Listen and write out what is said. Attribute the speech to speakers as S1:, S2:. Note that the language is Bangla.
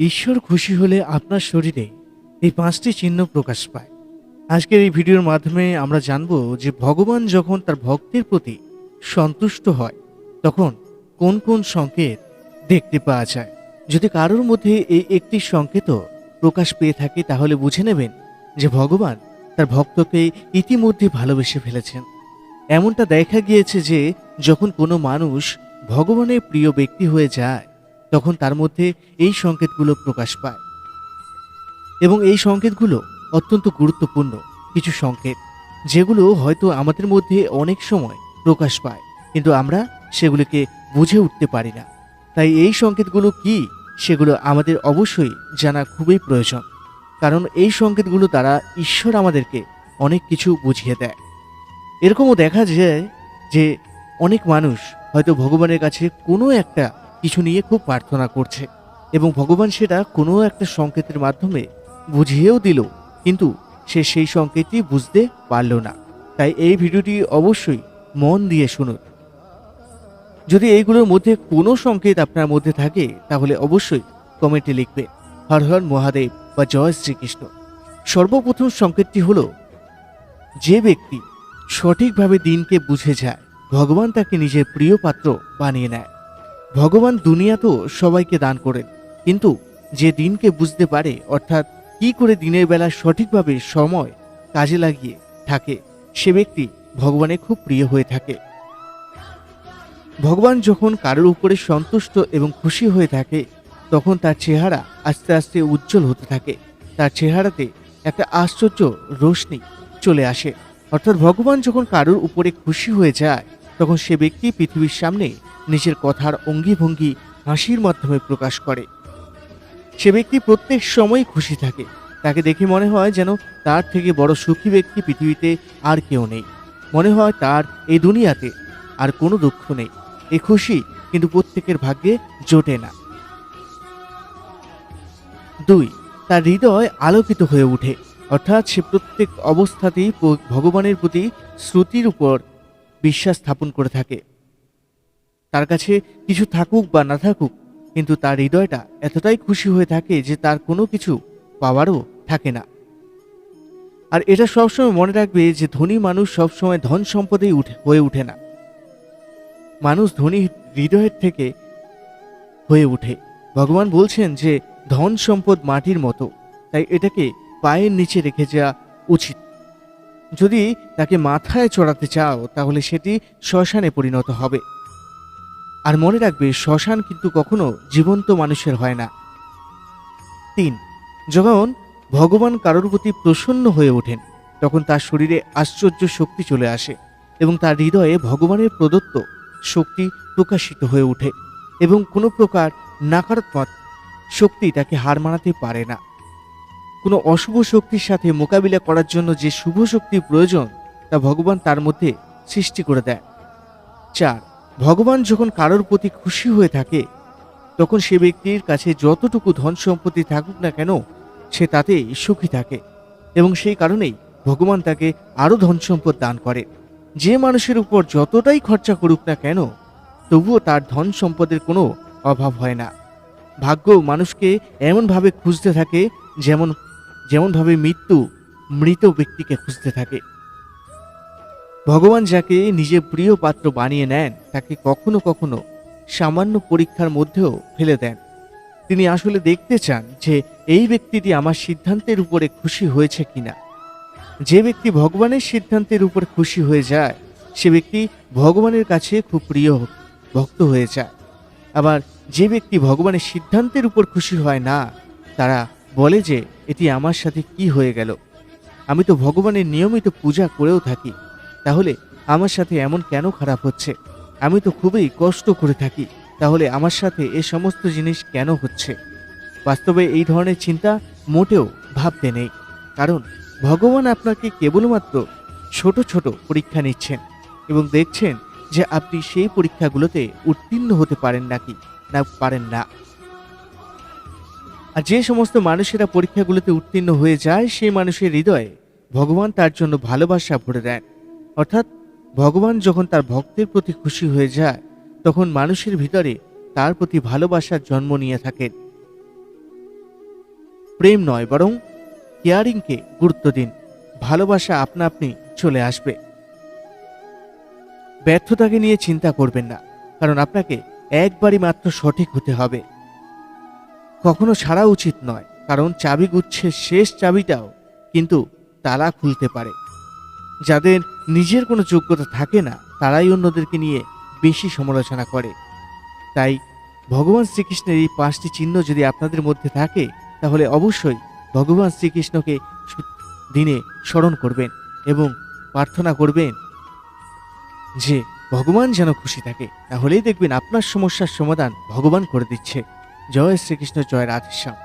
S1: ঈশ্বর খুশি হলে আপনার শরীরে এই পাঁচটি চিহ্ন প্রকাশ পায়। আজকের এই ভিডিওর মাধ্যমে আমরা জানব যে ভগবান যখন তার ভক্তের প্রতি সন্তুষ্ট হয়, তখন কোন কোন সংকেত দেখতে পাওয়া যায়। যদি কারোর মধ্যে এই একটি সংকেতও প্রকাশ পেয়ে থাকে, তাহলে বুঝে নেবেন যে ভগবান তার ভক্তকে ইতিমধ্যে ভালোবেসে ফেলেছেন। এমনটা দেখা গিয়েছে যে, যখন কোনো মানুষ ভগবানের প্রিয় ব্যক্তি হয়ে যায় তখন তার মধ্যে এই সংকেতগুলো প্রকাশ পায়। এবং এই সংকেতগুলো অত্যন্ত গুরুত্বপূর্ণ কিছু সংকেত, যেগুলো হয়তো আমাদের মধ্যে অনেক সময় প্রকাশ পায়, কিন্তু আমরা সেগুলোকে বুঝে উঠতে পারি না। তাই এই সংকেতগুলো কি, সেগুলো আমাদের অবশ্যই জানা খুবই প্রয়োজন, কারণ এই সংকেতগুলো দ্বারা ঈশ্বর আমাদেরকে অনেক কিছু বুঝিয়ে দেয়। এরকমও দেখা যায় যে অনেক মানুষ হয়তো ভগবানের কাছে কোনো একটা কিছু নিয়ে খুব প্রার্থনা করছে এবং ভগবান সেটা কোনো একটা সংকেতের মাধ্যমে বুঝিয়েও দিল, কিন্তু সে সেই সংকেতটি বুঝতে পারল না। তাই এই ভিডিওটি অবশ্যই মন দিয়ে শুনুন। যদি এইগুলোর মধ্যে কোনো সংকেত আপনার মধ্যে থাকে, তাহলে অবশ্যই কমেন্টে লিখবে, হর হর মহাদেব বা জয় শ্রীকৃষ্ণ। সর্বপ্রথম সংকেতটি হল, যে ব্যক্তি সঠিকভাবে দিনকে বুঝে যায়, ভগবান তাকে নিজের প্রিয় পাত্র বানিয়ে নেয়। ভগবান দুনিয়া তো সবাইকে দান করেন, কিন্তু যে দিনকে বুঝতে পারে, অর্থাৎ কি করে দিনের বেলা সঠিকভাবে সময় কাজে লাগিয়ে থাকে, সে ব্যক্তি ভগবানের খুব প্রিয় হয়ে থাকে। ভগবান যখন কারোর উপরে সন্তুষ্ট এবং খুশি হয়ে থাকে, তখন তার চেহারা আস্তে আস্তে উজ্জ্বল হতে থাকে। তার চেহারাতে একটা আশ্চর্য রোশনি চলে আসে। অর্থাৎ ভগবান যখন কারোর উপরে খুশি হয়ে যায় তখন সে ব্যক্তি পৃথিবীর সামনে নিজের কথার অঙ্গিভঙ্গি হাসির মাধ্যমে প্রকাশ করে। সে ব্যক্তি প্রত্যেক সময় খুশি থাকে। তাকে দেখে মনে হয় যেন তার থেকে বড় সুখী ব্যক্তি পৃথিবীতে আর কেউ নেই। মনে হয় তার এই দুনিয়াতে আর কোনো দুঃখ নেই। এ খুশি কিন্তু প্রত্যেকের ভাগ্যে জোটে না। দুই, তার হৃদয় আলোকিত হয়ে ওঠে। অর্থাৎ সে প্রত্যেক অবস্থাতেই ভগবানের প্রতি শ্রুতির উপর বিশ্বাস স্থাপন করে থাকে। তার কাছে কিছু থাকুক বা না থাকুক, কিন্তু তার হৃদয়টা এতটাই খুশি হয়ে থাকে যে তার কোনো কিছু পাওয়ারও থাকে না। আর এটা সবসময় মনে রাখবে যে ধনী মানুষ সবসময় ধন সম্পদেই উঠে, হয়ে ওঠে না। মানুষ ধনী হৃদয়ের থেকে হয়ে ওঠে ভগবান বলছেন যে ধন সম্পদ মাটির মতো, তাই এটাকে পায়ের নিচে রেখে যাওয়া উচিত। যদি তাকে মাথায় চড়াতে চাও, তাহলে সেটি শ্মশানে পরিণত হবে। আর মনে রাখবে, শ্মশান কিন্তু কখনো জীবন্ত মানুষের হয় না। তিন, যখন ভগবান কারোর প্রতি প্রসন্ন হয়ে ওঠেন, তখন তার শরীরে আশ্চর্য শক্তি চলে আসে এবং তার হৃদয়ে ভগবানের প্রদত্ত শক্তি প্রকাশিত হয়ে ওঠে এবং কোনো প্রকার নাকারাত্মক শক্তি তাকে হার মানাতে পারে না। কোনো অশুভ শক্তির সাথে মোকাবিলা করার জন্য যে শুভ শক্তির প্রয়োজন, তা ভগবান তার মধ্যে সৃষ্টি করে দেয়। চার, ভগবান যখন কারোর প্রতি খুশি হয়ে থাকে, তখন সে ব্যক্তির কাছে যতটুকু ধন সম্পত্তি থাকুক না কেন, সে তাতেই সুখী থাকে এবং সেই কারণেই ভগবান তাকে আরও ধন সম্পদ দান করে। যে মানুষের উপর যতটাই খরচা করুক না কেন, তবুও তার ধন সম্পদের কোনো অভাব হয় না। ভাগ্য মানুষকে এমনভাবে খুঁজতে থাকে, যেমন যেমনভাবে মৃত্যু মৃত ব্যক্তিকে খুঁজতে থাকে। ভগবান যাকে নিজের প্রিয় পাত্র বানিয়ে নেন, তাকে কখনো কখনো সামান্য পরীক্ষার মধ্যেও ফেলে দেন। তিনি আসলে দেখতে চান যে এই ব্যক্তিটি আমার সিদ্ধান্তের উপরে খুশি হয়েছে কিনা। যে ব্যক্তি ভগবানের সিদ্ধান্তের উপর খুশি হয়ে যায়, সে ব্যক্তি ভগবানের কাছে খুব প্রিয় ভক্ত হয়ে যায়। আবার যে ব্যক্তি ভগবানের সিদ্ধান্তের উপর খুশি হয় না, তারা বলে যে এটি আমার সাথে কি হয়ে গেল? আমি তো ভগবানের নিয়মিত পূজা করেও থাকি। তাহলে আমার সাথে এমন কেন খারাপ হচ্ছে? আমি তো খুবই কষ্ট করে থাকি। তাহলে আমার সাথে এ সমস্ত জিনিস কেন হচ্ছে? বাস্তবে এই ধরনের চিন্তা মোটেও ভাবতে নেই। কারণ ভগবান আপনাকে কেবলমাত্র ছোট ছোট পরীক্ষা নিচ্ছেন এবং দেখছেন যে আপনি সেই পরীক্ষাগুলোতে উত্তীর্ণ হতে পারেন নাকি? না, পারেন না। আর যে সমস্ত মানুষেরা পরীক্ষাগুলোতে উত্তীর্ণ হয়ে যায়, সেই মানুষের হৃদয়ে ভগবান তার জন্য ভালোবাসা ভরে দেন। অর্থাৎ ভগবান যখন তার ভক্তের প্রতি খুশি হয়ে যায়, তখন মানুষের ভিতরে তার প্রতি ভালোবাসার জন্ম নিয়ে থাকেন। প্রেম নয়, বরং কেয়ারিংকে গুরুত্ব দিন। ভালোবাসা আপনা আপনি চলে আসবে। ব্যর্থতাকে নিয়ে চিন্তা করবেন না, কারণ আপনাকে একবারই মাত্র সঠিক হতে হবে। কখনো ছাড়া উচিত নয়, কারণ চাবি গুচ্ছের শেষ চাবিটাও কিন্তু তালা খুলতে পারে। যাদের নিজের কোনো যোগ্যতা থাকে না, তারাই অন্যদেরকে নিয়ে বেশি সমালোচনা করে। তাই ভগবান শ্রীকৃষ্ণের এই পাঁচটি চিহ্ন যদি আপনাদের মধ্যে থাকে, তাহলে অবশ্যই ভগবান শ্রীকৃষ্ণকে দিনে স্মরণ করবেন এবং প্রার্থনা করবেন যে, ভগবান যেন খুশি থাকে। তাহলেই দেখবেন আপনার সমস্যার সমাধান ভগবান করে দিচ্ছে। জয় শ্রীকৃষ্ণ জয় রাধেশ্যাম।